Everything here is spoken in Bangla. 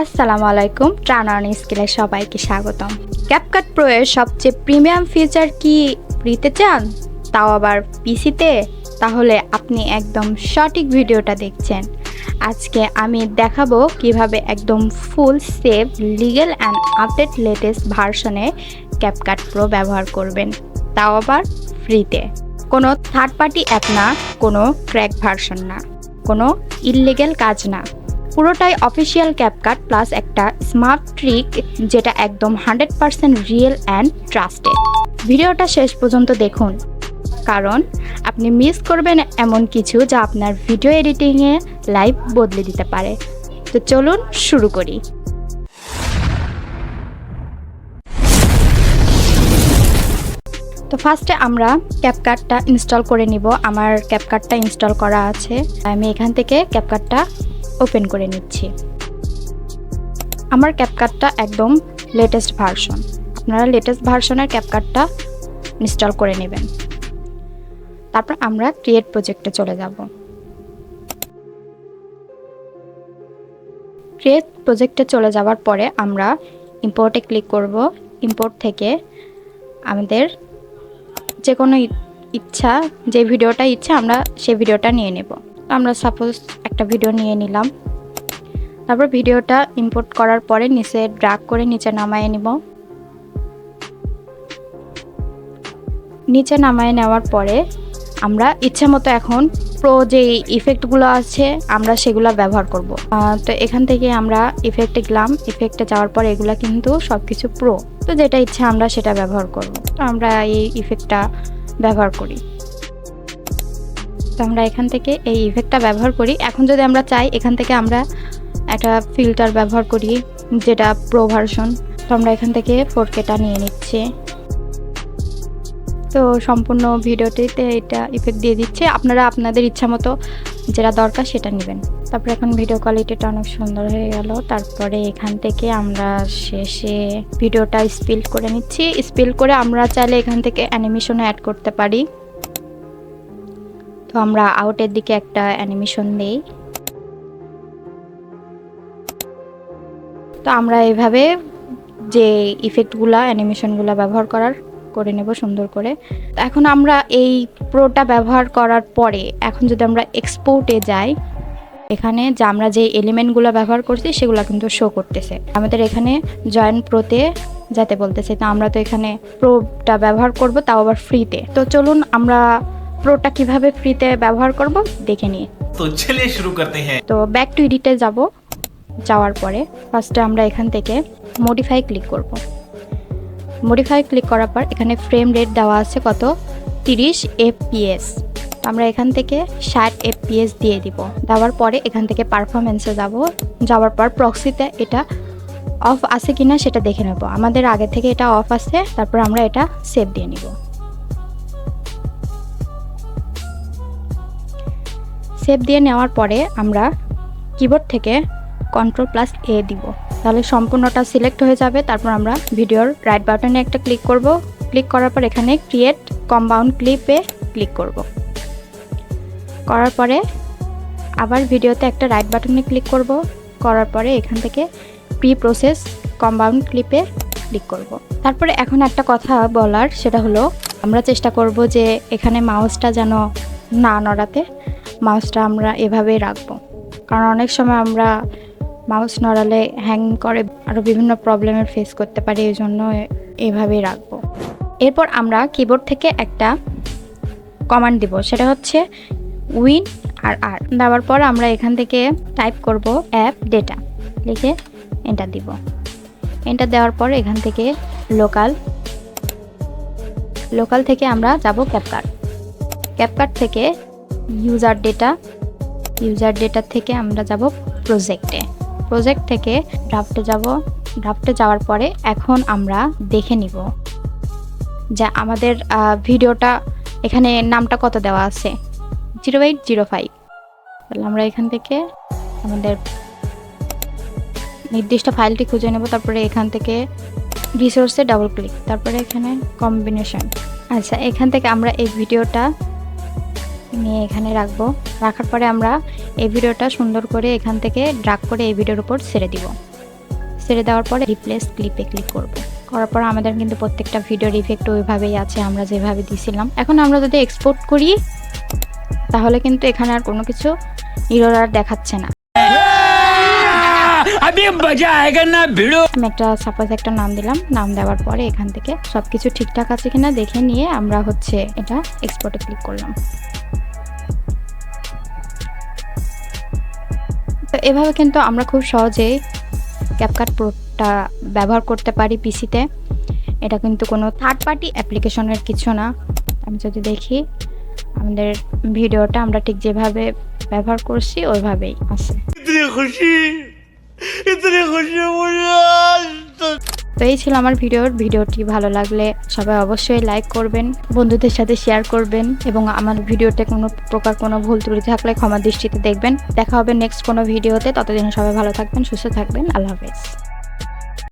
আসসালামু আলাইকুম ট্রানার্ন স্কিলে সবাইকে স্বাগতম। ক্যাপকাট প্রো এর সবচেয়ে প্রিমিয়াম ফিচার কি নিতে চান? তাও আবার পিসিতে তাহলে আপনি একদম সঠিক ভিডিওটা দেখছেন। আজকে আমি দেখাবো কীভাবে একদম full safe legal and update latest ভার্সনে ক্যাপকাট প্রো ব্যবহার করবেন। তাও আবার ফ্রিতে কোনো থার্ড পার্টি অ্যাপ না, কোনো ক্র্যাক ভার্সন না। কোনো ইললিগেল কাজ না। পুরোটাই অফিসিয়াল ক্যাপকাট প্লাস একটা স্মার্ট ট্রিক যেটা একদম hundred percent real and trusted ভিডিওটা শেষ পর্যন্ত দেখুন, কারণ আপনি মিস করবেন এমন কিছু যা আপনার ভিডিও এডিটিংয়ে লাইভ বদলে দিতে পারে। তো চলুন শুরু করি। তো ফার্স্টে আমরা ক্যাপকাটটা ইনস্টল করে নিব। আমার ক্যাপকাটটা ইনস্টল করা আছে। আমি এখান থেকে ক্যাপকাটটা ওপেন করে নিচ্ছি। আমার ক্যাপকাটটা একদম লেটেস্ট ভার্সন আপনারা লেটেস্ট ভার্সনের ক্যাপকাটটা ইনস্টল করে নেবেন। তারপর আমরা ক্রিয়েট প্রজেক্টে চলে যাব। ক্রিয়েট প্রজেক্টে চলে যাওয়ার পরে আমরা ইম্পোর্টে ক্লিক করব। ইম্পোর্ট থেকে আমাদের যে কোনো ইচ্ছা, যে ভিডিওটা ইচ্ছা, আমরা সেই ভিডিওটা নিয়ে নেব। আমরা সাপোজ একটা ভিডিও নিয়ে নিলাম। তারপর ভিডিওটা ইম্পোর্ট করার পরে নিচে ড্রাগ করে নিচে নামায় নিব। নিচে নামায় নেওয়ার পরে আমরা ইচ্ছে মতো এখন প্রো যে ইফেক্টগুলো আছে, আমরা সেগুলো ব্যবহার করব। তো এখান থেকে আমরা ইফেক্টে গেলাম। ইফেক্টে যাওয়ার পর এগুলো কিন্তু সব কিছু প্রো তো যেটা ইচ্ছা আমরা সেটা ব্যবহার করব। আমরা এই ইফেক্টটা ব্যবহার করি। তো আমরা এখান থেকে এই ইফেক্টটা ব্যবহার করি। এখন যদি আমরা চাই, এখান থেকে আমরা একটা ফিল্টার ব্যবহার করি, যেটা প্রো ভার্সন তো আমরা এখান থেকে ফোর কেটা নিয়ে নিচ্ছি। তো সম্পূর্ণ ভিডিওটিতে এটা ইফেক্ট দিয়ে দিচ্ছে। আপনারা আপনাদের ইচ্ছা মতো যেটা দরকার সেটা নেবেন। তারপরে এখন ভিডিও কোয়ালিটিটা অনেক সুন্দর হয়ে গেল। তারপরে এখান থেকে আমরা শেষে ভিডিওটা স্পিল করে নিচ্ছি। স্পিল করে আমরা চাইলে এখান থেকে অ্যানিমেশনও অ্যাড করতে পারি। তো আমরা আউটের দিকে একটা অ্যানিমেশন দিই। তো আমরা এভাবে যে ইফেক্টগুলা অ্যানিমেশনগুলো ব্যবহার করার করে নেব সুন্দর করে। এখন আমরা এই প্রোটা ব্যবহার করার পরে, এখন যদি আমরা এক্সপোর্টে যাই, এখানে যে আমরা যে এলিমেন্টগুলো ব্যবহার করছি, সেগুলো কিন্তু শো করতেছে। আমাদের এখানে জয়েন প্রোতে যাতে বলতেছে, তো আমরা তো এখানে প্রোটা ব্যবহার করব, তাও আবার ফ্রিতে তো চলুন আমরা প্রোটা কীভাবে ফ্রিতে ব্যবহার করব দেখে নিয়ে। তো চলে শুরু করতে হ্যাঁ। তো ব্যাক টু এডিটে যাব। যাওয়ার পরে ফার্স্টে আমরা এখান থেকে মডিফাই ক্লিক করব। মডিফাই ক্লিক করার পর এখানে ফ্রেম রেট দেওয়া আছে কত? তিরিশ fps আমরা এখান থেকে ষাট fps দিয়ে দিব। দেওয়ার পরে এখান থেকে পারফরমেন্সে যাব। যাওয়ার পর প্রক্সিতে এটা অফ আছে কিনা সেটা দেখে নেব। আমাদের আগে থেকে এটা অফ আছে তারপর আমরা এটা সেভ দিয়ে নিব। সেভ দিয়ে নেওয়ার পরে আমরা কিবোর্ড থেকে কন্ট্রোল প্লাস এ দিব। তাহলে সম্পূর্ণটা সিলেক্ট হয়ে যাবে, তারপর আমরা ভিডিওর রাইট বাটনে একটা ক্লিক করব। ক্লিক করার পর এখানে ক্রিয়েট কম্পাউন্ড ক্লিপে ক্লিক করব। করার পরে আবার ভিডিওতে একটা রাইট বাটনে ক্লিক করব। করার পরে এখান থেকে প্রি প্রসেস কম্পাউন্ড ক্লিপে ক্লিক করব। তারপরে এখন একটা কথা বলার, সেটা হলো আমরা চেষ্টা করব যে এখানে মাউসটা যেন না নড়াতে। মাউসটা আমরা এভাবেই রাখব। কারণ অনেক সময় আমরা মাউস নড়ালে হ্যাং করে আরও বিভিন্ন প্রবলেমের ফেস করতে পারি, এই জন্য এভাবেই রাখব। এরপর আমরা কিবোর্ড থেকে একটা কমান্ড দিব, সেটা হচ্ছে উইন আর আর দেওয়ার পর আমরা এখান থেকে টাইপ করব অ্যাপ ডেটা লিখে এন্টার দিব। এন্টার দেওয়ার পর এখান থেকে লোকাল লোকাল থেকে আমরা যাব ক্যাপকার্ট ক্যাপকার্ট থেকে ইউজার ডেটা ইউজার ডেটা থেকে আমরা যাব প্রজেক্টে। প্রজেক্ট থেকে ড্রাফটে যাব। ড্রাফটে যাওয়ার পরে এখন আমরা দেখে নিব যে আমাদের ভিডিওটা এখানে নামটা কত দেওয়া আছে। Zero eight zero five. তাহলে আমরা এখান থেকে আমাদের নির্দিষ্ট ফাইলটি খুঁজে নেব, তারপরে এখান থেকে রিসোর্সে ডাবল ক্লিক তারপরে এখানে কম্বিনেশন আচ্ছা এখান থেকে আমরা এই ভিডিওটা নিয়ে এখানে রাখব। রাখার পরে আমরা এই ভিডিওটা সুন্দর করে এখান থেকে ড্রাগ করে এই ভিডিওর উপর ছেড়ে দিব। ছেড়ে দেওয়ার পরে রিপ্লেস ক্লিপে ক্লিক করব। করার পর আমাদের কিন্তু প্রত্যেকটা ভিডিওর ইফেক্ট ওইভাবেই আছে আমরা যেভাবে দিয়েছিলাম এখন আমরা যদি এক্সপোর্ট করি তাহলে কিন্তু এখানে আর কোনো কিছু ইরোর আর দেখাচ্ছে না। আমি একটা সাপোজ একটা নাম দিলাম। নাম দেওয়ার পরে এখান থেকে সবকিছু ঠিকঠাক আছে কিনা দেখে নিয়ে আমরা হচ্ছে এটা এক্সপোর্টে ক্লিক করলাম। এভাবে কিন্তু আমরা খুব সহজে ক্যাপকাট প্রোটা ব্যবহার করতে পারি পিসিতে এটা কিন্তু কোনো থার্ড পার্টি অ্যাপ্লিকেশনের কিছু না। আমি যদি দেখি, আমাদের ভিডিওটা আমরা ঠিক যেভাবে ব্যবহার করছি, ওইভাবেই আছে। খুশি খুশি তো এই ছিল আমার ভিডিওর ভিডিওটি ভালো লাগলে সবাই অবশ্যই লাইক করবেন, বন্ধুদের সাথে শেয়ার করবেন এবং আমার ভিডিওতে কোনো প্রকার কোনো ভুল ত্রুটি থাকলে ক্ষমা দৃষ্টিতে দেখবেন। দেখা হবে নেক্সট কোনো ভিডিওতে। ততদিন সবাই ভালো থাকবেন, সুস্থ থাকবেন। আল্লাহ হাফেজ।